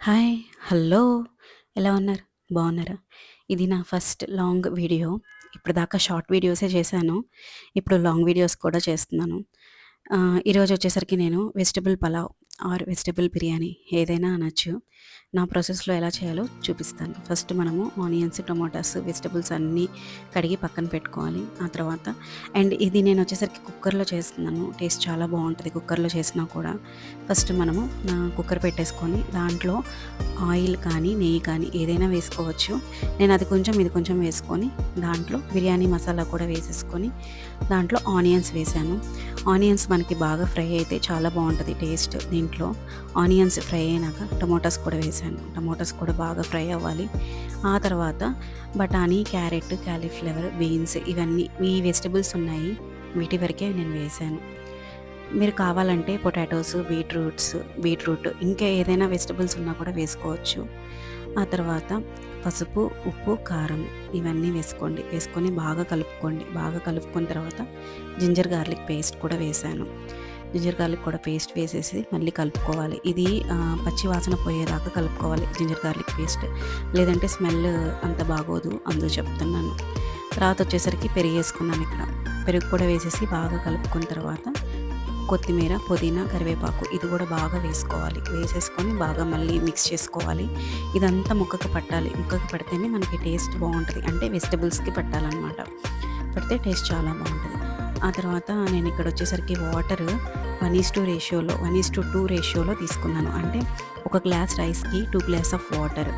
Hi hello. ఎలా ఉన్నారు? బాగున్నారా? ఇది నా ఫస్ట్ లాంగ్ వీడియో. ఇప్పుడు దాకా షార్ట్ వీడియోసే చేశాను. ఇప్పుడు లాంగ్ వీడియోస్ కూడా చేస్తున్నాను. ఈరోజు వచ్చేసరికి నేను vegetable pulao or vegetable biryani ఏదైనా అనొచ్చు. నా ప్రాసెస్లో ఎలా చేయాలో చూపిస్తాను. ఫస్ట్ మనము ఆనియన్స్ టొమాటోస్ వెజిటబుల్స్ అన్నీ కడిగి పక్కన పెట్టుకోవాలి. ఆ తర్వాత అండ్ ఇది నేను వచ్చేసరికి కుక్కర్లో చేస్తున్నాను. టేస్ట్ చాలా బాగుంటుంది కుక్కర్లో చేసినా కూడా. ఫస్ట్ మనము కుక్కర్ పెట్టేసుకొని దాంట్లో ఆయిల్ కానీ నెయ్యి కానీ ఏదైనా వేసుకోవచ్చు. నేను అది కొంచెం ఇది కొంచెం వేసుకొని దాంట్లో బిర్యానీ మసాలా కూడా వేసేసుకొని దాంట్లో ఆనియన్స్ వేసాను. ఆనియన్స్ మనకి బాగా ఫ్రై అయితే చాలా బాగుంటుంది టేస్ట్. దీంట్లో ఆనియన్స్ ఫ్రై అయినాక టొమాటోస్ కూడా వేసాను. టొమాటోస్ కూడా బాగా ఫ్రై అవ్వాలి. ఆ తర్వాత బఠానీ క్యారెట్ క్యాలీఫ్లవర్ బీన్స్ ఇవన్నీ ఈ వెజిటబుల్స్ ఉన్నాయి. వీటి వరకే నేను వేసాను. మీరు కావాలంటే పొటాటోస్ బీట్రూట్స్ బీట్రూట్ ఇంకా ఏదైనా వెజిటబుల్స్ ఉన్నా కూడా వేసుకోవచ్చు. ఆ తర్వాత పసుపు ఉప్పు కారం ఇవన్నీ వేసుకోండి. వేసుకొని బాగా కలుపుకోండి. బాగా కలుపుకున్న తర్వాత జింజర్ గార్లిక్ పేస్ట్ కూడా వేసాను. జింజర్ గార్లిక్ కూడా పేస్ట్ వేసేసి మళ్ళీ కలుపుకోవాలి. ఇది పచ్చి వాసన పోయేదాకా కలుపుకోవాలి జింజర్ గార్లిక్ పేస్ట్ లేదంటే స్మెల్ అంత బాగోదు అందుకు చెప్తున్నాను. తర్వాత వచ్చేసరికి పెరుగు వేసుకున్నాను ఇక్కడ. పెరుగు కూడా వేసేసి బాగా కలుపుకున్న తర్వాత కొత్తిమీర పుదీనా కరివేపాకు ఇది కూడా బాగా వేసుకోవాలి. వేసేసుకొని బాగా మళ్ళీ మిక్స్ చేసుకోవాలి. ఇదంతా ముక్కకు పట్టాలి. ముక్కకు పడితేనే మనకి టేస్ట్ బాగుంటుంది. అంటే వెజిటబుల్స్కి పట్టాలన్నమాట. పడితే టేస్ట్ చాలా బాగుంటుంది. ఆ తర్వాత నేను ఇక్కడ వచ్చేసరికి వాటర్ వన్ ఈస్ టూ రేషియోలో వన్ ఈస్ టు టూ రేషియోలో తీసుకున్నాను. అంటే ఒక గ్లాస్ రైస్కి టూ గ్లాస్ ఆఫ్ వాటర్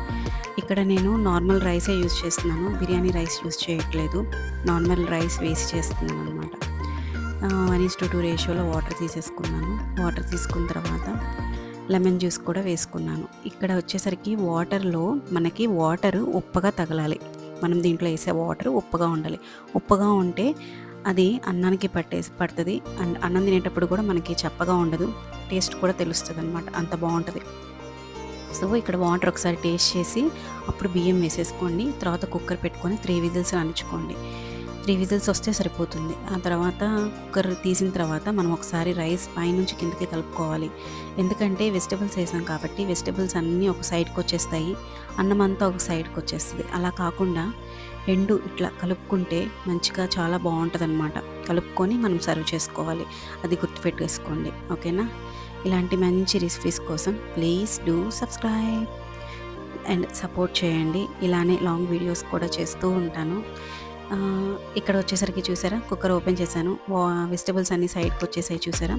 ఇక్కడ నేను నార్మల్ రైసే యూజ్ చేస్తున్నాను. బిర్యానీ రైస్ యూజ్ చేయట్లేదు. నార్మల్ రైస్ వేసి చేస్తున్నాను అనమాట వన్ ఈస్ టు టూ రేషియోలో వాటర్ తీసేసుకున్నాను. వాటర్ తీసుకున్న తర్వాత లెమన్ జ్యూస్ కూడా వేసుకున్నాను. ఇక్కడ వచ్చేసరికి వాటర్లో మనకి వాటర్ ఉప్పగా తగలాలి. మనం దీంట్లో వేసే వాటర్ ఉప్పగా ఉండాలి. ఉప్పగా ఉంటే అది అన్నానికి పట్టేసి పడుతుంది. అండ్ అన్నం తినేటప్పుడు కూడా మనకి చప్పగా ఉండదు. టేస్ట్ కూడా తెలుస్తుంది అనమాట అంత బాగుంటుంది. సో ఇక్కడ వాటర్ ఒకసారి టేస్ట్ చేసి అప్పుడు బియ్యం వేసేసుకోండి. తర్వాత కుక్కర్ పెట్టుకొని త్రీ విజిల్స్ అణుచుకోండి త్రీ విజిల్స్ వస్తే సరిపోతుంది. ఆ తర్వాత కుక్కర్ తీసిన తర్వాత మనం ఒకసారి రైస్ పైనుంచి కిందకి కలుపుకోవాలి. ఎందుకంటే వెజిటబుల్స్ వేసాం కాబట్టి వెజిటబుల్స్ అన్నీ ఒక సైడ్కి వచ్చేస్తాయి. అన్నం అంతా ఒక సైడ్కి వచ్చేస్తుంది. అలా కాకుండా రెండు ఇట్లా కలుపుకుంటే మంచిగా చాలా బాగుంటుంది అనమాట కలుపుకొని మనం సర్వ్ చేసుకోవాలి. అది గుర్తుపెట్టేసుకోండి ఓకేనా? ఇలాంటి మంచి రెసిపీస్ కోసం please do subscribe and support చేయండి. ఇలానే లాంగ్ వీడియోస్ కూడా చేస్తూ ఉంటాను. ఇక్కడ వచ్చేసరికి చూసారా? కుక్కర్ ఓపెన్ చేశాను. వెజిటబుల్స్ అన్ని సైడ్కి వచ్చేసాయి చూసారా?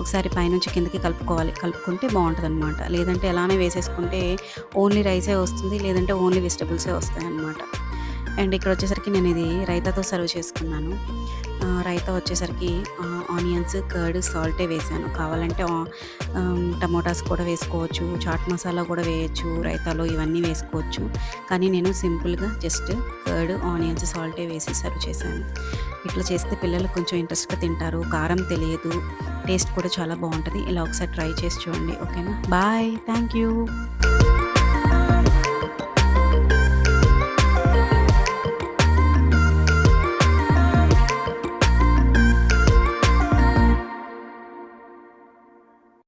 ఒకసారి పైనుంచి కిందకి కలుపుకోవాలి. కలుపుకుంటే బాగుంటుంది అనమాట లేదంటే ఎలానే వేసేసుకుంటే ఓన్లీ రైసే వస్తుంది లేదంటే ఓన్లీ వెజిటబుల్సే వస్తాయి అనమాట అండ్ ఇక్కడ వచ్చేసరికి నేను ఇది రైతాతో సర్వ్ చేసుకున్నాను. రైతా వచ్చేసరికి ఆనియన్స్ కర్డ్ సాల్టే వేసాను. కావాలంటే టమోటాస్ కూడా వేసుకోవచ్చు చాట్ మసాలా కూడా వేయచ్చు రైతాలో ఇవన్నీ వేసుకోవచ్చు. కానీ నేను సింపుల్గా జస్ట్ కర్డ్ ఆనియన్స్ సాల్టే వేసి సర్వ్ చేశాను. ఇట్లా చేస్తే పిల్లలు కొంచెం ఇంట్రెస్ట్గా తింటారు. కారం తెలియదు. టేస్ట్ కూడా చాలా బాగుంటుంది. ఇలా ఒకసారి ట్రై చేసి చూడండి. ఓకేనా? బాయ్. Thank you